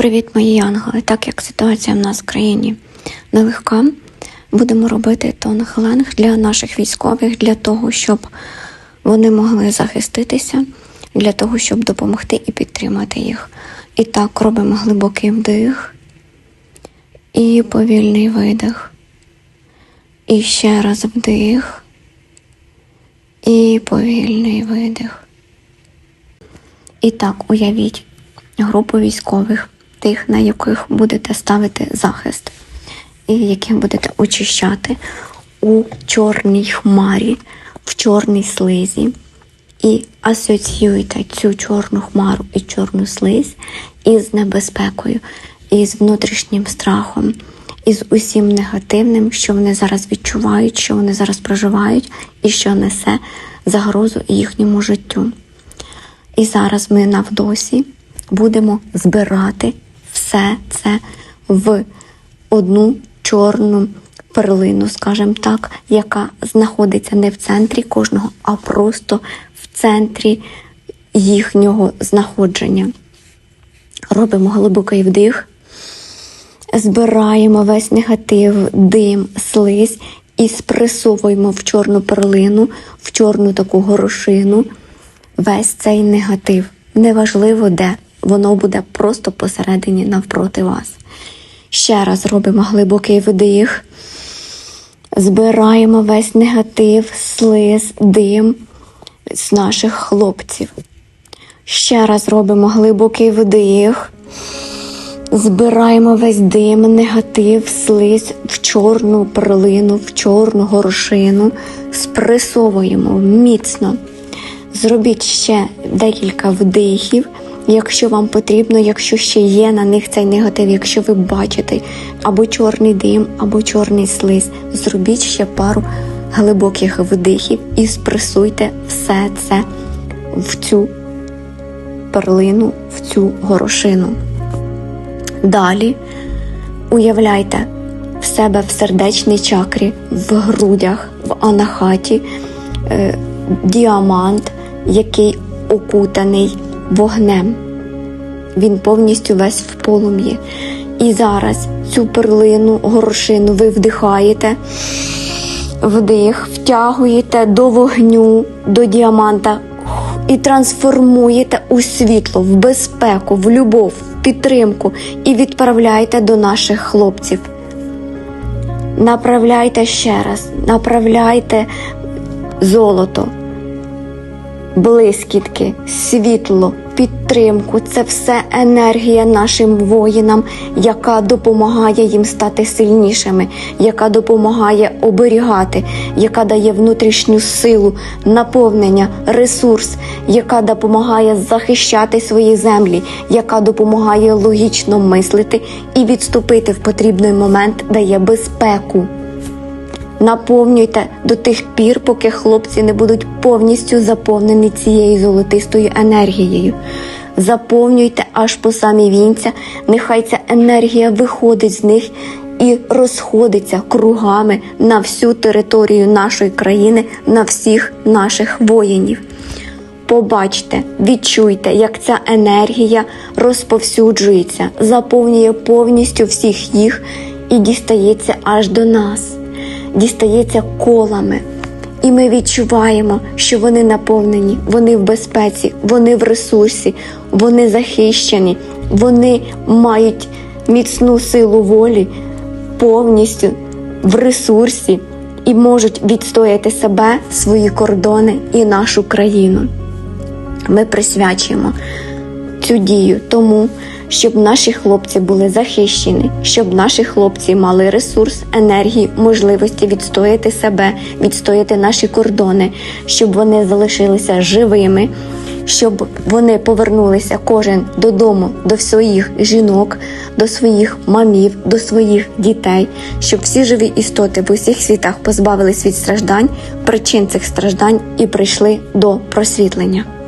Привіт, мої янголи! Так як ситуація в нас в країні нелегка, будемо робити тонг-ленг для наших військових, для того, щоб вони могли захиститися, для того, щоб допомогти і підтримати їх. І так робимо глибокий вдих і повільний видих. І ще раз вдих і повільний видих. І так, уявіть групу військових, тих, на яких будете ставити захист, і яких будете очищати у чорній хмарі, в чорній слизі. І асоціюйте цю чорну хмару і чорну слизь із небезпекою, із внутрішнім страхом, із усім негативним, що вони зараз відчувають, що вони зараз проживають, і що несе загрозу їхньому життю. І зараз ми на вдосі будемо збирати все це в одну чорну перлину, скажімо так, яка знаходиться не в центрі кожного, а просто в центрі їхнього знаходження. Робимо глибокий вдих, збираємо весь негатив, дим, слизь і спресовуємо в чорну перлину, в чорну таку горошину весь цей негатив. Неважливо де, воно буде просто посередині навпроти вас. Ще раз робимо глибокий вдих, збираємо весь негатив, слиз, дим з наших хлопців. Ще раз робимо глибокий вдих. Збираємо весь дим, негатив, слизь в чорну перлину, в чорну горошину, спресовуємо міцно. Зробіть ще декілька вдихів, якщо вам потрібно, якщо ще є на них цей негатив, якщо ви бачите або чорний дим, або чорний слиз. Зробіть ще пару глибоких вдихів і спресуйте все це в цю перлину, в цю горошину. Далі уявляйте в себе в сердечній чакрі, в грудях, в анахаті, е, діамант, який окутаний вогнем. Він повністю весь в полум'ї. І зараз цю перлину, горошину ви вдихаєте, вдих, втягуєте до вогню, до діаманта і трансформуєте у світло, в безпеку, в любов, в підтримку і відправляєте до наших хлопців. Направляйте ще раз, направляйте золото, блискітки, світло, підтримку це все енергія нашим воїнам, яка допомагає їм стати сильнішими, яка допомагає оберігати, яка дає внутрішню силу, наповнення, ресурс, яка допомагає захищати свої землі, яка допомагає логічно мислити і відступити в потрібний момент, дає безпеку. Наповнюйте до тих пір, поки хлопці не будуть повністю заповнені цією золотистою енергією. Заповнюйте аж по самі вінця, нехай ця енергія виходить з них і розходиться кругами на всю територію нашої країни, на всіх наших воїнів. Побачте, відчуйте, як ця енергія розповсюджується, заповнює повністю всіх їх і дістається аж до нас дістається колами. І ми відчуваємо, що вони наповнені, вони в безпеці, вони в ресурсі, вони захищені, вони мають міцну силу волі повністю в ресурсі і можуть відстояти себе, свої кордони і нашу країну. Ми присвячуємо цю дію тому, щоб наші хлопці були захищені, щоб наші хлопці мали ресурс, енергію, можливості відстояти себе, відстояти наші кордони, щоб вони залишилися живими, щоб вони повернулися кожен додому, до своїх жінок, до своїх мамів, до своїх дітей, щоб всі живі істоти в усіх світах позбавились від страждань, причин цих страждань і прийшли до просвітлення.